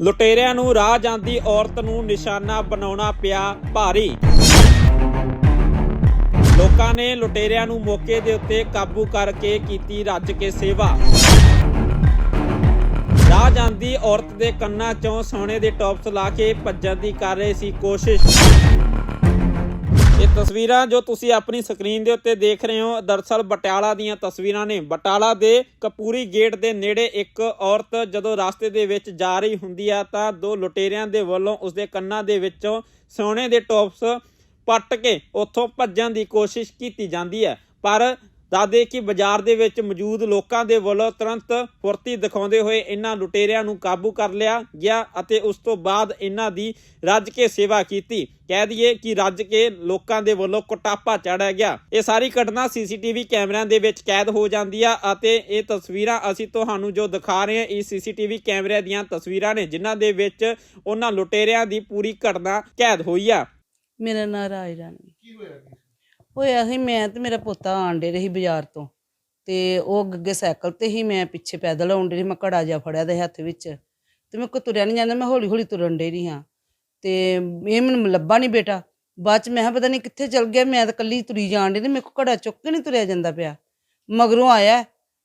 ਲੁਟੇਰਿਆਂ ਨੂੰ ਰਾਹ ਜਾਂਦੀ ਔਰਤ ਨੂੰ ਨਿਸ਼ਾਨਾ ਬਣਾਉਣਾ ਪਿਆ ਭਾਰੀ। ਲੋਕਾਂ ਨੇ ਲੁਟੇਰਿਆਂ ਨੂੰ ਮੌਕੇ ਦੇ ਉੱਤੇ ਕਾਬੂ ਕਰਕੇ ਕੀਤੀ ਰੱਜ ਕੇ ਸੇਵਾ। ਰਾਹ ਜਾਂਦੀ ਔਰਤ ਦੇ ਕੰਨਾਂ 'ਚੋਂ ਸੋਨੇ ਦੇ ਟੌਪਸ ਲਾ ਕੇ ਭੱਜਣ ਦੀ ਕਰ ਰਹੇ ਸੀ ਕੋਸ਼ਿਸ਼। ਇਹ ਤਸਵੀਰਾਂ ਜੋ ਤੁਸੀਂ ਆਪਣੀ ਸਕਰੀਨ ਦੇ ਉੱਤੇ ਦੇਖ ਰਹੇ ਹੋ, ਦਰਸਲ ਬਟਾਲਾ ਦੀਆਂ ਤਸਵੀਰਾਂ ਨੇ। ਬਟਾਲਾ ਦੇ ਕਪੂਰੀ ਗੇਟ ਦੇ ਨੇੜੇ ਇੱਕ ਔਰਤ ਜਦੋਂ ਰਸਤੇ ਦੇ ਵਿੱਚ ਜਾ ਰਹੀ ਹੁੰਦੀ ਆ, ਤਾਂ ਦੋ ਲੁਟੇਰਿਆਂ ਦੇ ਵੱਲੋਂ ਉਸਦੇ ਕੰਨਾਂ ਦੇ ਵਿੱਚੋਂ ਸੋਨੇ ਦੇ ਟੋਪਸ ਪੱਟ ਕੇ ਉੱਥੋਂ ਭੱਜਣ ਦੀ ਕੋਸ਼ਿਸ਼ ਕੀਤੀ ਜਾਂਦੀ ਹੈ ਪਰ ਦਾਦੇ ਕਿ ਬਾਜ਼ਾਰ ਦੇ ਵਿੱਚ ਮੌਜੂਦ ਲੋਕਾਂ ਦੇ ਵੱਲੋਂ ਤੁਰੰਤ ਫੁਰਤੀ ਦਿਖਾਉਂਦੇ ਹੋਏ ਇਹਨਾਂ ਲੁਟੇਰਿਆਂ ਨੂੰ ਕਾਬੂ ਕਰ ਲਿਆ ਗਿਆ ਅਤੇ ਉਸ ਤੋਂ ਬਾਅਦ ਇਹਨਾਂ ਦੀ ਰੱਜ ਕੇ ਸੇਵਾ ਕੀਤੀ। ਕਹਿ ਦਈਏ ਕਿ ਰੱਜ ਕੇ ਲੋਕਾਂ ਦੇ ਵੱਲੋਂ ਕੁਟਾਪਾ ਚੜਿਆ ਗਿਆ। ਇਹ ਸਾਰੀ ਘਟਨਾ ਸੀਸੀਟੀਵੀ ਕੈਮਰਿਆਂ ਦੇ ਵਿੱਚ ਕੈਦ ਹੋ ਜਾਂਦੀ ਆ ਅਤੇ ਇਹ ਤਸਵੀਰਾਂ ਅਸੀਂ ਤੁਹਾਨੂੰ ਜੋ ਦਿਖਾ ਰਹੇ ਹਾਂ ਇਹ ਸੀਸੀਟੀਵੀ ਕੈਮਰਿਆਂ ਦੀਆਂ ਤਸਵੀਰਾਂ ਨੇ ਜਿਨ੍ਹਾਂ ਦੇ ਵਿੱਚ ਉਹਨਾਂ ਲੁਟੇਰਿਆਂ ਦੀ ਪੂਰੀ ਘਟਨਾ ਕੈਦ ਹੋਈ ਆ। ਮੇਰਾ ਨਾਂ ਰਾਜ ਰਾਣੀ। ਕੀ ਹੋਇਆ ਹੋਇਆ ਸੀ, ਮੈਂ ਤੇ ਮੇਰਾ ਪੋਤਾ ਆਂਡੇ ਰਹੀ ਬਾਜ਼ਾਰ ਤੋਂ ਤੇ ਉਹ ਅੱਗੇ ਸਾਈਕਲ ਤੇ ਹੀ ਮੈਂ ਪਿੱਛੇ ਪੈਦਲ ਆਉਂਦੇ ਰਹੀ ਮੈਂ ਘੜਾ ਜਿਹਾ ਫੜਿਆ ਦੇ ਹੱਥ ਵਿੱਚ ਤੇ ਮੈਂ ਕੋ ਤੁਰਿਆ ਨਹੀਂ ਜਾਂਦਾ, ਮੈਂ ਹੌਲੀ ਹੌਲੀ ਤੁਰਨ ਡੇ ਰਹੀ ਹਾਂ ਤੇ ਇਹ ਮੈਨੂੰ ਲੱਭਾ ਨਹੀਂ ਬੇਟਾ। ਬਾਅਦ ਚ ਮੈਂ ਕਿਹਾ ਪਤਾ ਨਹੀਂ ਕਿੱਥੇ ਚਲ ਗਿਆ, ਮੈਂ ਤਾਂ ਕੱਲੀ ਤੁਰੀ ਜਾਣ ਡਈ ਤੇ ਮੇਰੇ ਕੋ ਘੜਾ ਚੁੱਕ ਕੇ ਨਹੀਂ ਤੁਰਿਆ ਜਾਂਦਾ ਪਿਆ। ਮਗਰੋਂ ਆਇਆ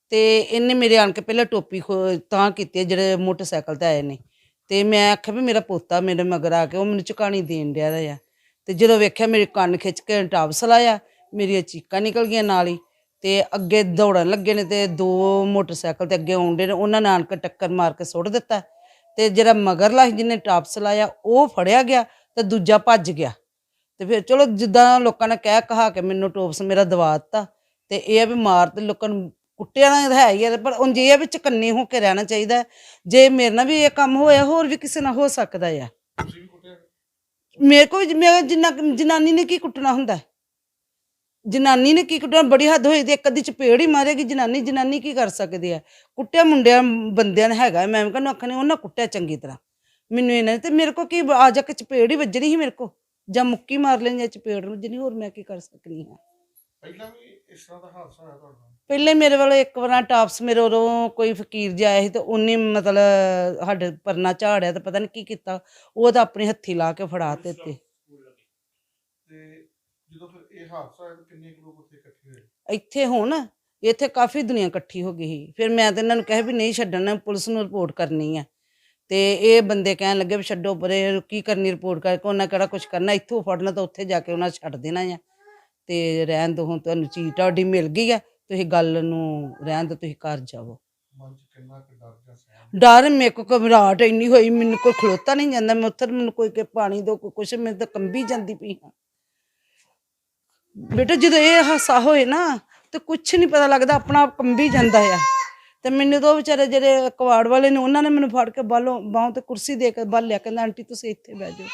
ਤੇ ਇਹਨੇ ਮੇਰੇ ਆਣ ਕੇ ਪਹਿਲਾਂ ਟੋਪੀ ਖੋ- ਤਾਂ ਕੀਤੀ ਜਿਹੜੇ ਮੋਟਰਸਾਈਕਲ ਤੇ ਆਏ ਨੇ। ਤੇ ਮੈਂ ਆਖਿਆ ਵੀ ਮੇਰਾ ਪੋਤਾ ਮੇਰੇ ਮਗਰ ਆ ਕੇ ਉਹ ਮੈਨੂੰ ਚੁਕਾਣੀ ਦੇਣ ਡਿਆ ਆ ਤੇ ਜਦੋਂ ਵੇਖਿਆ ਮੇਰੇ ਕੰਨ ਖਿੱਚ ਕੇ ਟਾਪਸ ਲਾਇਆ, ਮੇਰੀਆਂ ਚੀਕਾਂ ਨਿਕਲ ਗਈਆਂ ਨਾਲ ਹੀ ਤੇ ਅੱਗੇ ਦੌੜਨ ਲੱਗੇ ਨੇ ਤੇ ਦੋ ਮੋਟਰਸਾਈਕਲ ਤੇ ਅੱਗੇ ਆਉਂਦੇ ਨੇ, ਉਹਨਾਂ ਨੇ ਆਣ ਕੇ ਟੱਕਰ ਮਾਰ ਕੇ ਸੁੱਟ ਦਿੱਤਾ ਤੇ ਜਿਹੜਾ ਮਗਰਲਾ ਸੀ ਜਿਹਨੇ ਟਾਪਸ ਲਾਇਆ, ਉਹ ਫੜਿਆ ਗਿਆ ਤੇ ਦੂਜਾ ਭੱਜ ਗਿਆ। ਤੇ ਫਿਰ ਚਲੋ ਜਿੱਦਾਂ ਲੋਕਾਂ ਨੇ ਕਹਿ ਕਹਾ ਕੇ ਮੈਨੂੰ ਟੋਪਸ ਮੇਰਾ ਦਵਾ ਦਿੱਤਾ ਤੇ ਇਹ ਆ ਵੀ ਮਾਰ ਤੇ ਲੋਕਾਂ ਨੂੰ ਕੁੱਟਿਆ ਨਾ ਹੈ ਹੀ ਆ, ਪਰ ਉਂਝ ਇਹ ਆ ਵੀ ਚਕੰਨੇ ਹੋ ਕੇ ਰਹਿਣਾ ਚਾਹੀਦਾ। ਜੇ ਮੇਰੇ ਨਾਲ ਵੀ ਇਹ ਕੰਮ ਹੋਇਆ, ਹੋਰ ਵੀ ਕਿਸੇ ਨਾਲ ਹੋ ਸਕਦਾ ਆ। ਮੇਰੇ ਕੋਲ ਮੈਂ ਜਿੰਨਾ ਜਨਾਨੀ ਨੇ ਕੀ ਕੁੱਟਣਾ ਹੁੰਦਾ? ਹੈ? ਜਨਾਨੀ ਨੇ ਕੀ ਕੁੱਟਣਾ? ਬੜੀ ਹੱਦ ਹੋਈ ਤੇ ਇੱਕ ਅੱਧੀ ਚਪੇੜ ਹੀ ਮਾਰੇਗੀ ਜਨਾਨੀ ਜਨਾਨੀ ਕੀ ਕਰ ਸਕਦੀ ਹੈ? ਕੁੱਟਿਆ ਮੁੰਡਿਆਂ, ਬੰਦਿਆਂ ਨੇ ਹੈਗਾ, ਮੈਂ ਕਹਿੰਦਾ ਆਖਣੇ, ਉਹਨਾਂ ਕੁੱਟਿਆ ਚੰਗੀ ਤਰ੍ਹਾਂ। ਮੈਨੂੰ ਇਹਨਾਂ ਨੇ ਤੇ ਮੇਰੇ ਕੋ ਕੀ ਆ ਜਾ ਕੇ ਚਪੇੜ ਹੀ ਵੱਜਣੀ ਸੀ ਮੇਰੇ ਕੋ ਜਾਂ ਮੁੱਕੀ ਮਾਰ ਲੈਣੀ ਜਾਂ ਚਪੇੜ ਨੂੰ ਜਿੰਨੀ ਹੋਰ ਮੈਂ ਕੀ ਕਰ ਸਕਦੀ ਹਾਂ? ਪਹਿਲਾਂ ਵੀ ਇਸ ਤਰ੍ਹਾਂ ਦਾ ਹਾਦਸਾ ਹੋਇਆ ਤੁਹਾਡੇ ਨਾਲ? ਪਹਿਲੇ ਮੇਰੇ ਵੱਲੋਂ ਇੱਕ ਵਾਰ ਟਾਪਸ ਮੇਰੇ ਉਦੋਂ ਕੋਈ ਫਕੀਰ ਜਿਹਾ ਆਇਆ ਸੀ ਤੇ ਉਹਨੇ ਮਤਲਬ ਸਾਡੇ ਪਰਨਾ ਝਾੜਿਆ ਤੇ ਪਤਾ ਨਹੀਂ ਕੀ ਕੀਤਾ। ਉਹ ਤਾਂ ਆਪਣੇ ਹੱਥੀ ਲਾ ਕੇ ਫੜਾ ਤੇ ਤੇ ਤੇ ਜਦੋਂ ਫਿਰ ਇਹ ਹਾਦਸਾ ਹੋਇਆ ਤਾਂ ਕਿੰਨੇ ਕੁ ਲੋਕ ਉੱਥੇ ਇਕੱਠੇ ਹੋਏ? ਇੱਥੇ ਹੁਣ ਇੱਥੇ ਕਾਫੀ ਦੁਨੀਆ ਇਕੱਠੀ ਹੋ ਗਈ ਸੀ। ਫਿਰ ਮੈਂ ਤੇ ਇਹਨਾਂ ਨੂੰ ਕਿਹਾ ਵੀ ਨਹੀਂ ਛੱਡਣਾ ਪੁਲਿਸ ਨੂੰ ਰਿਪੋਰਟ ਕਰਨੀ ਹੈ ਤੇ ਇਹ ਬੰਦੇ ਕਹਿਣ ਲੱਗੇ ਵੀ ਛੱਡੋ ਪਰੇ ਕੀ ਕਰਨੀ ਰਿਪੋਰਟ ਕਰਕੇ ਉਹਨਾਂ ਕਿਹੜਾ ਕੁਝ ਕਰਨਾ ਇੱਥੋਂ ਫੜਨਾ ਤਾਂ ਉੱਥੇ ਜਾ ਕੇ ਉਹਨਾਂ ਛੱਡ ਦੇਣਾ ਆ। ਤੇ ਰਹਿਣ ਦੋ ਹੁਣ ਤੁਹਾਨੂੰ ਚੀਜ਼ ਤੁਹਾਡੀ ਮਿਲ ਗਈ ਆ ਤੁਸੀਂ ਗੱਲ ਨੂੰ ਰਹਿਣ ਦੋ ਤੁਸੀਂ ਘਰ ਜਾਵੋ। ਮਨ 'ਚ ਕਿੰਨਾ ਕੁ ਡਰ ਜਾਂ ਸਹਿਮ? ਡਰ ਮੇਰੇ ਕੋ ਘਬਰਾਹਟ ਇੰਨੀ ਹੋਈ ਮੈਨੂੰ ਕੋਈ ਖਲੋਤਾ ਨਹੀਂ ਜਾਂਦਾ ਮੈਂ ਉੱਥੇ ਮੈਨੂੰ ਕੋਈ ਕੇ ਪਾਣੀ ਦੋ ਕੋਈ ਕੁਛ ਮੈਂ ਤਾਂ ਕੰਬੀ ਜਾਂਦੀ ਪਈ ਹਾਂ। ਬੇਟਾ ਜਦੋਂ ਇਹ ਹਾਸਾ ਹੋਏ ਨਾ ਤੇ ਕੁਛ ਨਹੀਂ ਪਤਾ ਲੱਗਦਾ ਆਪਣਾ ਆਪ ਕੰਬੀ ਜਾਂਦਾ ਆ। ਤੇ ਮੈਨੂੰ ਤਾਂ ਉਹ ਵਿਚਾਰੇ ਜਿਹੜੇ ਕਵਾੜ ਵਾਲੇ ਨੇ ਉਹਨਾਂ ਨੇ ਮੈਨੂੰ ਫੜ ਕੇ ਬਾਹਲੋਂ ਬਾਹੋਂ ਤੇ ਕੁਰਸੀ ਦੇ ਕੇ ਬਾਹਰ ਲਿਆ ਕਹਿੰਦਾ ਆਂਟੀ ਤੁਸੀਂ ਇੱਥੇ ਬਹਿ ਜਾਓ।